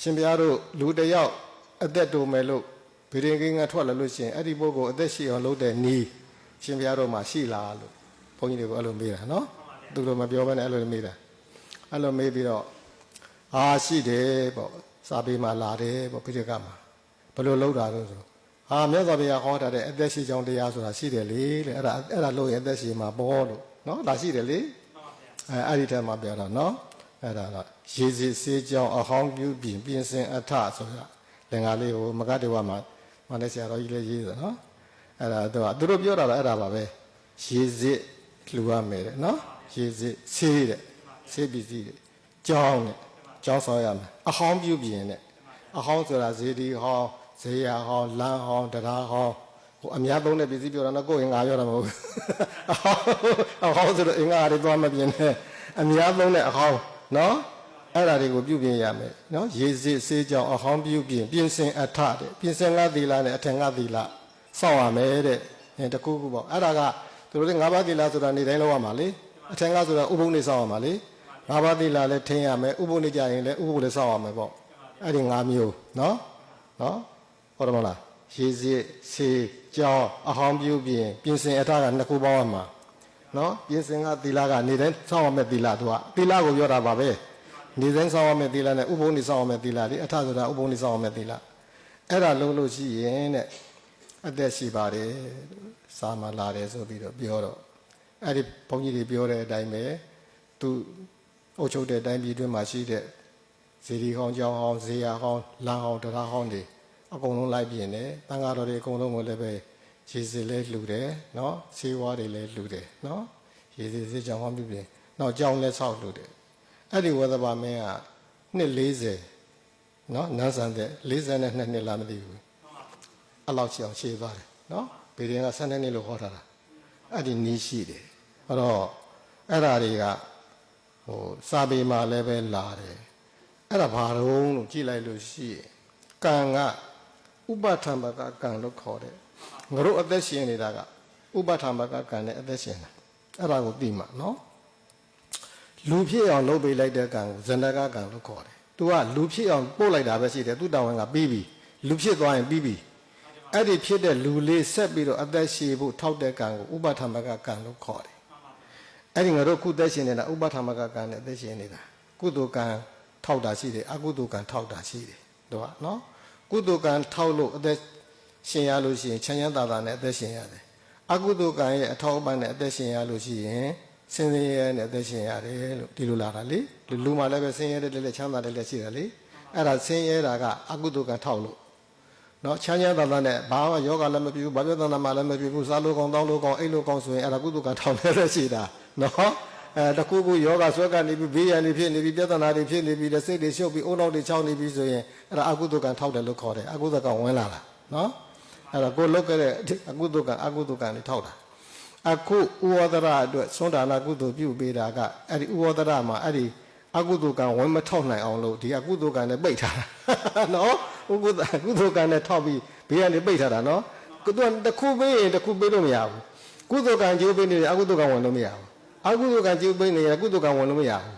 ရှင်ဘုရားတို့လူတစ်ယောက်အသက်တိုမယ်လို့ဗီရင်ကင်းကထွက်လာလို့ရှိရင်အဲ့ဒီပုဂ္ဂိုလ်အသက်ရှိအောင်လုပ်တဲ့နီးရှင်ဘုရားတို့မှာရှိလားလို့ဘုန်းကြီးတွေကအဲ့လိုမေးတာနော်သူတို့မပြောဘဲနဲ့အဲ့လိုမေးတာအဲ့လိုမေးပြီးတော့အာရှိတယ်ပေါ့စာပေမှာလာတယ်ပေါ့ဖိရကမှာဘယ်လိုလုပ်တာလဲဆိုဟာမြတ်စွာဘုရားဟောထားတဲ့အသက်ရှိကြောင်းတရားဆိုတာရှိတယ်လေလေအဲ့ဒါအဲ့ဒါလို့ရင်အသက်ရှိမှာပေါ်လို့နော်ဒါရှိတယ်လေအဲအဲ့ဒီထဲမှာပြောတာနော် အဲ့ဒါတော့ရေစီစေးကြောင်းအဟောင်းပြုပြင်ပြင်စင်အထဆိုတာလင်္ကာလေးကိုမကတေဝမှာမလေးဆရာတော်ကြီးလည်းရေးတယ်နော်အဲ့ဒါတော့သူတို့ပြောတာတော့အဲ့ဒါပါပဲရေစစ်လှူရမယ်တဲ့နော်ရေစစ်ဆေးတဲ့ဆေးပစ္စည်းတဲ့ကြောင်းတဲ့ကြောင်းဆောရမယ်အဟောင်းပြုပြင်တဲ့အဟောင်းဆိုတာဇေဒီဟောင်းဇေယဟောင်းလမ်းဟောင်းတရားဟောင်းဟိုအများသုံးတဲ့ပစ္စည်းပြောတာတော့ကိုယ်ရင်ငါပြောတာမဟုတ်ဘူးအဟောင်းဆိုတော့အင်္ဂါတွေသွားမပြင်နဲ့အများသုံးတဲ့အဟောင်း နော်အဲ့ဒါတွေကိုပြုပြင်ရမယ်နော်ရေစစ်စေးကြောင်အဟောင်းပြုပြင်ပြင်စင်အထတဲ့ပြင်စင်ငါသီလနဲ့အထင်ငါသီလစောင့်ရမယ်တဲ့အဲတကူကူပေါ့အဲ့ဒါကသူတို့ငါးပါးသီလဆိုတာနေတိုင်းလောက်ရမှာလေအထင်ငါဆိုတာဥပုံနေစောင့်ရမှာလေငါးပါးသီလလည်းထင်ရမယ်ဥပုံနေကြရင်လည်းဥပုံလည်းစောင့်ရမယ်ပေါ့အဲ့ဒီငါးမျိုးနော်နော်ဟုတ်တယ်မလားရေစစ်စေးကြောင်အဟောင်းပြုပြင်ပြင်စင်အထကနှစ်ခုပေါင်းရမှာ နော်ပြင်စင်ကသီလကနေတိုင်းစောင့်ရမယ့်သီလသူကသီလကိုပြောတာပါပဲနေတိုင်းစောင့်ရမယ့်သီလနဲ့ဥပုံနေစောင့်ရမယ့်သီလဒီအထဆိုတာဥပုံနေစောင့်ရမယ့်သီလအဲ့ဒါလုံးလို့ရှိရင်တဲ့အသက်ရှိပါတယ်စာမလာတယ်ဆိုပြီးတော့ပြောတော့အဲ့ဒီဘုန်းကြီးတွေပြောတဲ့အတိုင်းပဲသူအုပ်ချုပ်တဲ့အတိုင်းပြည်တွင်းမှာရှိတဲ့ဇေဒီဟောင်းကျောင်းဟောင်းဇေယဟောင်းလမ်းဟောင်းတရားဟောင်းတွေအကုန်လုံးလိုက်ပြင်တယ်တန်ဃာတော်တွေအကုန်လုံးကိုလည်းပဲ ရေစစ်လဲလှူတယ်နော်ဆေးဝါးတွေလဲလှူတယ်နော်ရေစစ်စစ်ကြောင်ဟောင်းပြပြင်နောက်ကြောင်လဲဆောက်လှူတယ်အဲ့ဒီဝသဘာမင်းကနှစ်40နော်နန်းဆန်တဲ့42နှစ်လားမသိဘူးအဲ့လောက်ချီအောင်ရှေ့သွားတယ်နော်ဗေဒင်က12နှစ်လို့ဟောထားတာအဲ့ဒီနီးရှိတယ်အဲ့တော့အဲ့ဓာတွေကဟိုစာပေမှာလည်းပဲလာတယ်အဲ့ဒါဘာတော့လို့ကြည့်လိုက်လို့ရှိရင်ကံကဥပထံဘကကံလို့ခေါ်တယ် ငါတို့အသက်ရှင်နေတာကဥပထာမကကံနဲ့အသက်ရှင်တာအဲ့ဒါကိုသိမှာနော်လူဖြစ်အောင်လုပ်ပေးလိုက်တဲ့ကံကိုဇဏကကံလို့ခေါ်တယ်။ तू ကလူဖြစ်အောင်ပို့လိုက်တာပဲရှိတယ်သူတာဝန်ကပြီးပြီလူဖြစ်သွားရင်ပြီးပြီအဲ့ဒီဖြစ်တဲ့လူလေးဆက်ပြီးတော့အသက်ရှင်ဖို့ထောက်တဲ့ကံကိုဥပထာမကကံလို့ခေါ်တယ်။အဲ့ဒီငါတို့ခုသက်ရှင်နေတာဥပထာမကကံနဲ့အသက်ရှင်နေတာကုသိုလ်ကံထောက်တာရှိတယ်အကုသိုလ်ကံထောက်တာရှိတယ်တို့ကနော်ကုသိုလ်ကံထောက်လို့အသက် ရှင်ရလို့ရှိရင်ချမ်းချမ်းသာသာနဲ့အသက်ရှင်ရတယ်အကုသိုလ်ကံရဲ့အထောက်အပံ့နဲ့အသက်ရှင်ရလို့ရှိရင်စင်စင်ရဲနဲ့အသက်ရှင်ရတယ်လို့ဒီလိုလာတာလေလူမှလည်းပဲစင်ရဲတဲ့လည်းချမ်းသာတဲ့လည်းရှိတာလေအဲ့ဒါစင်ရဲတာကအကုသိုလ်ကံထောက်လို့နော်ချမ်းချမ်းသာသာနဲ့ဘာမှယောဂလည်းမပြုဘူးဘာပြဿနာမှလည်းမပြုဘူးစားလို့ကောင်းတောင်းလို့ကောင်းအိတ်လို့ကောင်းဆိုရင်အဲ့ဒါကုသိုလ်ကံထောက်လည်းရှိတာနော်အဲတကူကူယောဂဆွဲကနေပြီးဘေးရန်တွေဖြစ်နေပြီးပြဿနာတွေဖြစ်နေပြီးလက်စိတ်တွေရှုပ်ပြီးအုံနောက်တွေချောင်းနေပြီးဆိုရင်အဲ့ဒါအကုသိုလ်ကံထောက်တယ်လို့ခေါ်တယ်အကုသိုလ်ကံဝင်လာတာနော် အဲ့ဒါကိုလုတ်ခဲ့တဲ့အကုသိုလ်ကအကုသိုလ်ကံတွေထောက်တာအခုဥဝဒရအတွက်သွန်ဒါနာကုသိုလ်ပြုပေးတာကအဲ့ဒီဥဝဒရမှာအဲ့ဒီအကုသိုလ်ကံဝင်မထောက်နိုင်အောင်လို့ဒီအကုသိုလ်ကံနဲ့ပိတ်ထားတာနော်ဥကုသကုသိုလ်ကံနဲ့ထောက်ပြီးဘေးကနေပိတ်ထားတာနော်ကုသိုလ်တစ်ခုပေးရင်တစ်ခုပေးလို့မရဘူးကုသိုလ်ကံကျိုးပေးနေတယ်အကုသိုလ်ကံဝင်လို့မရဘူးအကုသိုလ်ကံကျိုးပေးနေရင်ကုသိုလ်ကံဝင်လို့မရဘူး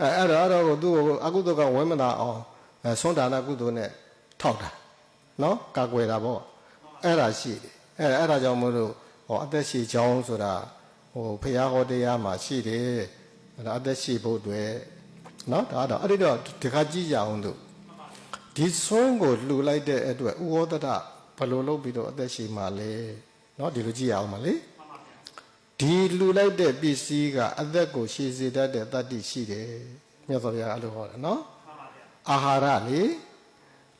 အဲအဲ့တော့အဲ့တော့သူ့ကိုအကုသိုလ်ကံဝင်မလာအောင်အဲသွန်ဒါနာကုသိုလ်နဲ့ထောက်တာနော်ကာကွယ်တာပေါ့ အဲ့ဒါရှိတယ်အဲ့အဲ့ဒါကြောင့်မို့လို့ဟောအသက်ရှိကြောင်းဆိုတာဟိုဖရာဟောတရားမှာရှိတယ်အဲ့ဒါအသက်ရှိဖို့အတွက်နော်ဒါတော့အဲ့ဒီတော့ဒီခါကြည့်ကြအောင်တို့ဒီဆွန်းကိုလှူလိုက်တဲ့အတွက်ဥဝေါတတဘယ်လိုလုပ်ပြီးတော့အသက်ရှိမှလဲနော်ဒီလိုကြည့်အောင်မလေးဒီလှူလိုက်တဲ့ပစ္စည်းကအသက်ကိုရှည်စေတတ်တဲ့တတ္တိရှိတယ်မြတ်စွာဘုရားအဲ့လိုဟောတယ်နော်မှန်ပါဗျာအာဟာရလေမှန်ပါ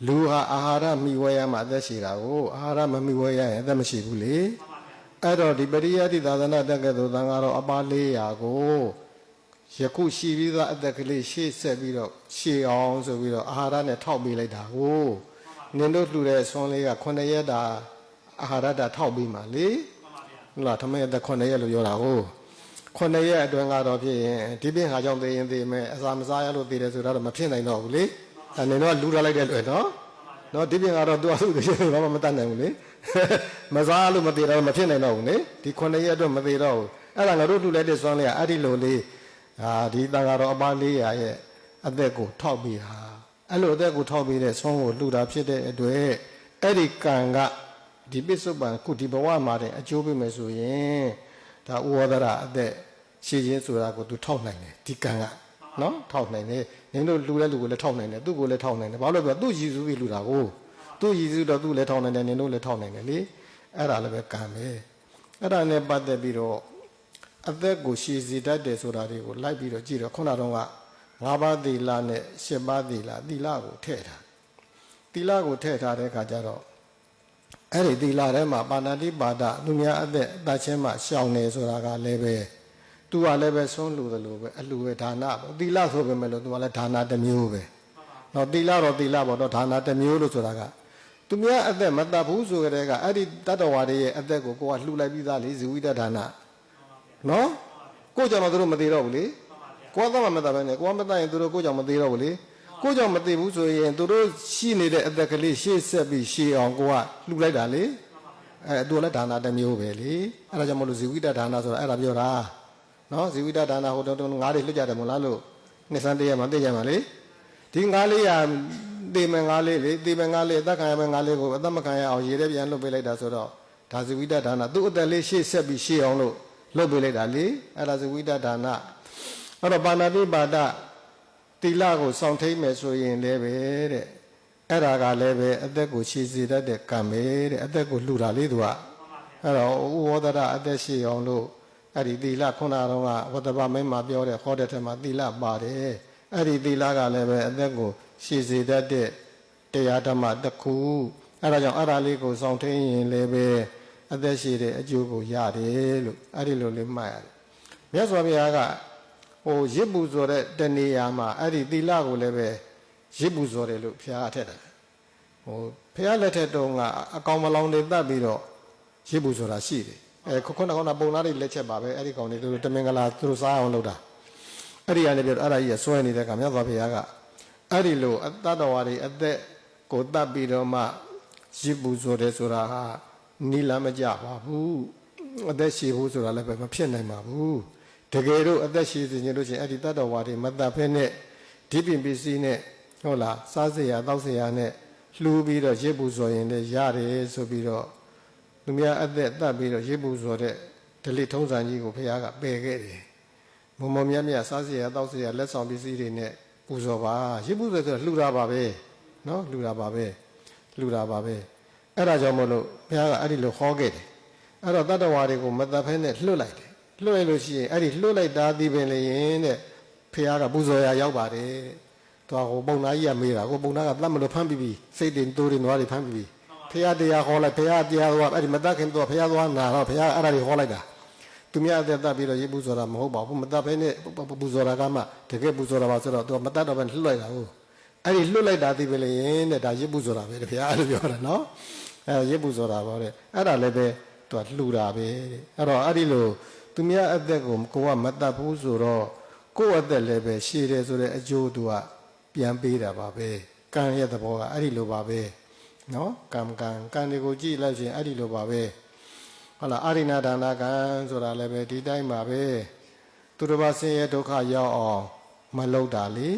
လူဟာအာဟာရမိဝဲရမှအသက်ရှိတာကိုအာဟာရမမိဝဲရရင်အသက်မရှိဘူးလေအဲ့တော့ဒီပရိယတိသာသနာတက်ကဲ့သို့သံဃာတော်အပါ400ကိုယခုရှိပြီးသားအသက်ကလေးရှေ့ဆက်ပြီးတော့ရှေ့အောင်ဆိုပြီးတော့အာဟာရနဲ့ထောက်ပေးလိုက်တာကိုနင်တို့လှူတဲ့ဆွန်းလေးက9ရက်တာအာဟာရတာထောက်ပြီးမှလေဟုတ်လားထမင်းအသက်9ရက်လို့ပြောတာကို9ရက်အတွင်းကတော့ဖြစ်ရင်ဒီပြင်ဟာကြောင့်သိရင်သိမယ်အစာမစားရလို့သိတယ်ဆိုတော့မဖြစ်နိုင်တော့ဘူးလေ အဲနင်တော့လူထားလိုက်တဲ့အတွက်နော်နော်ဒီပြင်ကတော့သူ့အဆုတည်းဘာမှမတတ်နိုင်ဘူးလေမစားလို့မသေးတော့မဖြစ်နိုင်တော့ဘူးလေဒီ9ရက်အတွက်မသေးတော့ဘူးအဲ့ဒါငါတို့လှူလိုက်တဲ့စွမ်းလေးကအဲ့ဒီလိုလေးအာဒီတန်ဃာတော်အပါ400ရဲ့အသက်ကိုထောက်ပြီးဟာအဲ့လိုအသက်ကိုထောက်ပြီးတဲ့ဆုံးကိုလှူတာဖြစ်တဲ့အတွက်အဲ့ဒီကံကဒီပစ္စုပန်ခုဒီဘဝမှာတဲ့အကျိုးပေးမယ်ဆိုရင်ဒါဥဝဒရအသက်ရှည်ခြင်းဆိုတာကိုသူထောက်နိုင်တယ်ဒီကံက နော်ထောက်နိုင်တယ်နင်တို့လှူတဲ့လူကိုလည်းထောက်နိုင်တယ်သူ့ကိုလည်းထောက်နိုင်တယ်ဘာလို့လဲဆိုတော့သူ့ရည်စူးပြီးလှူတာကိုသူ့ရည်စူးတော့သူ့လည်းထောက်နိုင်တယ်နင်တို့လည်းထောက်နိုင်တယ်လေအဲ့ဒါလည်းပဲကံပဲအဲ့ဒါနဲ့ပတ်သက်ပြီးတော့အသက်ကိုရှည်စီတတ်တယ်ဆိုတာတွေကိုလိုက်ပြီးတော့ကြည့်တော့ခုနကတော့က၅ပါးသီလနဲ့၈ပါးသီလသီလကိုထည့်ထားသီလကိုထည့်ထားတဲ့အခါကျတော့အဲ့ဒီသီလထဲမှာပါဏာတိပါဒသူများအသက်အသက်ချင်းမှရှောင်နေဆိုတာကလည်းပဲ သူကလည်းပဲဆုံးလူသလိုပဲအလှပဲဒါနပေါ့သီလဆိုပေမဲ့လို့သူကလည်းဒါနတစ်မျိုးပဲနော်သီလတော့သီလပေါ့တော့ဒါနတစ်မျိုးလို့ဆိုတာကသူများအသက်မတတ်ဘူးဆိုကြတဲ့ကအဲ့ဒီတတ္တဝါတွေရဲ့အသက်ကိုကိုကလှူလိုက်ပြီးသားလေဇီဝိတဒါနနော်ကိုကြောင့်တော့သူတို့မသေးတော့ဘူးလေကိုကသမမတတ်ပဲနဲ့ကိုကမတတ်ရင်သူတို့ကိုကြောင့်မသေးတော့ဘူးလေကိုကြောင့်မသေးဘူးဆိုရင်သူတို့ရှိနေတဲ့အသက်ကလေးရှေ့ဆက်ပြီးရှေ့အောင်ကိုကလှူလိုက်တာလေအဲသူကလည်းဒါနတစ်မျိုးပဲလေအဲ့ဒါကြောင့်မလို့ဇီဝိတဒါနဆိုတာအဲ့ဒါပြောတာ နော်ဇီဝိတဒါနဟိုတော့ငါးတွေလွတ်ကြတယ်မလားလို့နှစ်စမ်းတည်းရမှာသိကြမှာလေဒီငါးလေးရတေမငါးလေးလေတေမငါးလေးအသက်ခံရမယ့်ငါးလေးကိုအသက်မခံရအောင်ရေထဲပြန်လွတ်ပေးလိုက်တာဆိုတော့ဒါဇီဝိတဒါနသူ့အသက်လေးရှေ့ဆက်ပြီးရှေ့အောင်လို့လွတ်ပေးလိုက်တာလေအဲ့ဒါဇီဝိတဒါနအဲ့တော့ပါဏာတိပါဒတိလကိုစောင့်ထိန်မယ်ဆိုရင်လည်းပဲတဲ့အဲ့ဒါကလည်းပဲအသက်ကိုရှည်စေတတ်တဲ့ကံပဲတဲ့အသက်ကိုလှူတာလေသူကအဲ့တော့ဥဝဒရအသက်ရှည်အောင်လို့ အဲ့ဒီတိလခုနကတော့ကဝတ္တပမိတ်မှာပြောတဲ့ဟောတဲ့ထက်မှာတိလပါတယ်အဲ့ဒီတိလကလည်းပဲအသက်ကိုရှည်စေတတ်တဲ့တရားဓမ္မတစ်ခုအဲ့ဒါကြောင့်အဲ့ဒါလေးကိုစောင့်ထိန်ရင်လည်းပဲအသက်ရှည်တဲ့အကျိုးကိုရတယ်လို့အဲ့ဒီလိုလေးမှတ်ရတယ်မြတ်စွာဘုရားကဟိုရစ်ပူဇော်တဲ့တနေရာမှာအဲ့ဒီသီလကိုလည်းပဲရစ်ပူဇော်တယ်လို့ဘုရားကထက်တယ်ဟိုဘုရားလက်ထက်တုန်းကအကောင်မလောင်တွေတတ်ပြီးတော့ရစ်ပူဇော်တာရှိတယ် အဲခုခုနကနပုံနာတွေလက်ချက်ပါပဲအဲ့ဒီကောင်တွေသူတို့တမင်္ဂလာသူတို့စားအောင်လုပ်တာအဲ့ဒီကနေပြီးတော့အဲ့ဒါကြီးကစွဲနေတဲ့ကမြတ်စွာဘုရားကအဲ့ဒီလိုအတ္တတော်ဝါတွေအသက်ကိုတတ်ပြီးတော့မှရစ်ပူဇော်တယ်ဆိုတာဟာနိလမကြပါဘူးအသက်ရှည်ဖို့ဆိုတာလည်းပဲမဖြစ်နိုင်ပါဘူးတကယ်တော့အသက်ရှည်စေခြင်းလို့ရှိရင်အဲ့ဒီတတ္တဝါတွေမတတ်ဖဲနဲ့ဒီပင်ပစ္စည်းနဲ့ဟုတ်လားစားစရာတောက်စရာနဲ့လှူပြီးတော့ရစ်ပူဇော်ရင်လည်းရတယ်ဆိုပြီးတော့ သူများအသက်တတ်ပြီးတော့ရစ်ပူဇော်တဲ့ဒလိထုံးစံကြီးကိုဘုရားကပယ်ခဲ့တယ်မုံမုံမြတ်မြတ်စားစရာတောက်စရာလက်ဆောင်ပစ္စည်းတွေနဲ့ပူဇော်ပါရစ်ပူဇော်ဆိုတာလှူတာပါပဲနော်လှူတာပါပဲလှူတာပါပဲအဲ့ဒါကြောင့်မလို့ဘုရားကအဲ့ဒီလိုဟောခဲ့တယ်အဲ့တော့တတ္တဝါတွေကိုမတတ်ဖဲနဲ့လွတ်လိုက်တယ်လွှတ်လိုက်လို့ရှိရင်အဲ့ဒီလွှတ်လိုက်တာဒီပင်လေရင်တဲ့ဖះကပူဇော်ရရောက်ပါတယ်တဲ့။သွားဟိုပုံနာကြီးကမေးတာကိုပုံနာကတတ်မလို့ဖမ်းပြီးပြီစိတ်တင်တိုးတွေနွားတွေဖမ်းပြီးပြီ ဖះတရားဟောလိုက်ဖះတရားဟောအဲ့ဒီမတတ်ခင်တော့ဖះသွားနာတော့ဖះအဲ့ဒါတွေဟောလိုက်တာသူများအသက်တတ်ပြီးတော့ရေပူဇော်တာမဟုတ်ပါဘူးမတတ်ဖဲနဲ့ပူဇော်တာကမှတကယ်ပူဇော်တာပါဆိုတော့သူကမတတ်တော့ပဲလွှတ်လိုက်တာဟုတ်အဲ့ဒီလွှတ်လိုက်တာဒီပင်လေရင်တဲ့ဒါရေပူဇော်တာပဲတဲ့ဖះအဲ့လိုပြောတာနော်အဲ့ရေပူဇော်တာပါတဲ့အဲ့ဒါလည်းပဲသူကလှူတာပဲတဲ့အဲ့တော့အဲ့ဒီလိုသူများအသက်ကိုကိုကမတတ်ဘူးဆိုတော့ကိုယ့်အသက်လည်းပဲရှည်တယ်ဆိုတဲ့အကျိုးသူကပြန်ပေးတာပါပဲကံရဲ့သဘောကအဲ့ဒီလိုပါပဲ နော်ကံကံကံတွေကိုကြည့်လိုက်ရင်အဲ့ဒီလိုပါပဲဟုတ်လားအာရိဏဒါနကံဆိုတာလည်းပဲဒီတိုင်းပါပဲသူတစ်ပါးဆင်းရဲဒုက္ခရောက်အောင်မလုပ်တာလေ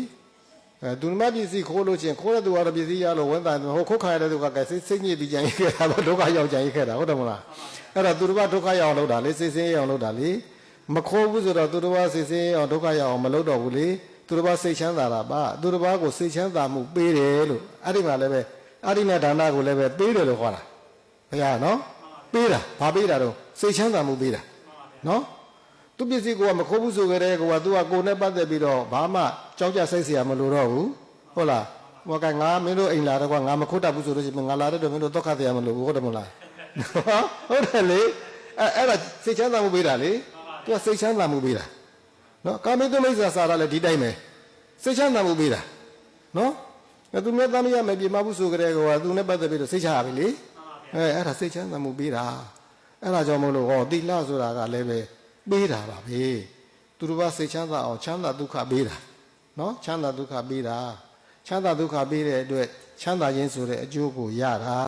အဲသူမပစ္စည်းခိုးလို့ချင်းခိုးတဲ့သူကတော့ပစ္စည်းရလို့ဝန်တန်ဟိုခုတ်ခါရတဲ့သူကကဲစိတ်စိတ်ညစ်ပြီးကြံရခဲ့တာတော့ဒုက္ခရောက်ကြံရခဲ့တာဟုတ်တယ်မလားအဲ့တော့သူတစ်ပါးဒုက္ခရောက်အောင်လုပ်တာလေစိတ်ဆင်းရဲအောင်လုပ်တာလေမခိုးဘူးဆိုတော့သူတစ်ပါးစိတ်ဆင်းရဲအောင်ဒုက္ခရောက်အောင်မလုပ်တော့ဘူးလေသူတစ်ပါးစိတ်ချမ်းသာတာပါသူတစ်ပါးကိုစိတ်ချမ်းသာမှုပေးတယ်လို့အဲ့ဒီမှာလည်းပဲ အဲ့ဒီနဲ့ဒါနကိုလည်းပဲပေးတယ်လို့ခေါ်တာဘုရားနော်ပေးတာဘာပေးတာတော့စိတ်ချမ်းသာမှုပေးတာနော် သူပစ္စည်းကိုကမခိုးဘူးဆိုကြတဲ့ကောကသူကကိုယ်နဲ့ပတ်သက်ပြီးတော့ဘာမှကြောက်ကြစိတ်เสียမလို့တော့ဘူးဟုတ်လားဟောကငါမင်းတို့အိမ်လာတော့ကငါမခိုးတတ်ဘူးဆိုလို့ရှိရင်ငါလာတဲ့တော့မင်းတို့ဒုက္ခတရားမလို့ဘူးဟုတ်တယ်မလားဟုတ်တယ်လေအဲအဲ့ဒါစိတ်ချမ်းသာမှုပေးတာလေသူကစိတ်ချမ်းသာမှုပေးတာနော်ကာမိတုမိစ္ဆာစာရလည်းဒီတိုင်းပဲစိတ်ချမ်းသာမှုပေးတာနော် အဲသူမဲ့တမ်းရမယ်ပြေမဘူးဆိုကြတဲ့ကောကသူနဲ့ပတ်သက်ပြီးတော့စိတ်ချရပြီလေအဲအဲ့ဒါစိတ်ချမ်းသာမှုပေးတာအဲ့ဒါကြောင့်မလို့ဟောတိလဆိုတာကလည်းပဲပေးတာပါပဲသူတို့ကစိတ်ချမ်းသာအောင်ချမ်းသာဒုက္ခပေးတာနော်ချမ်းသာဒုက္ခပေးတာချမ်းသာဒုက္ခပေးတဲ့အတွက်ချမ်းသာခြင်းဆိုတဲ့အကျိုးကိုရတာ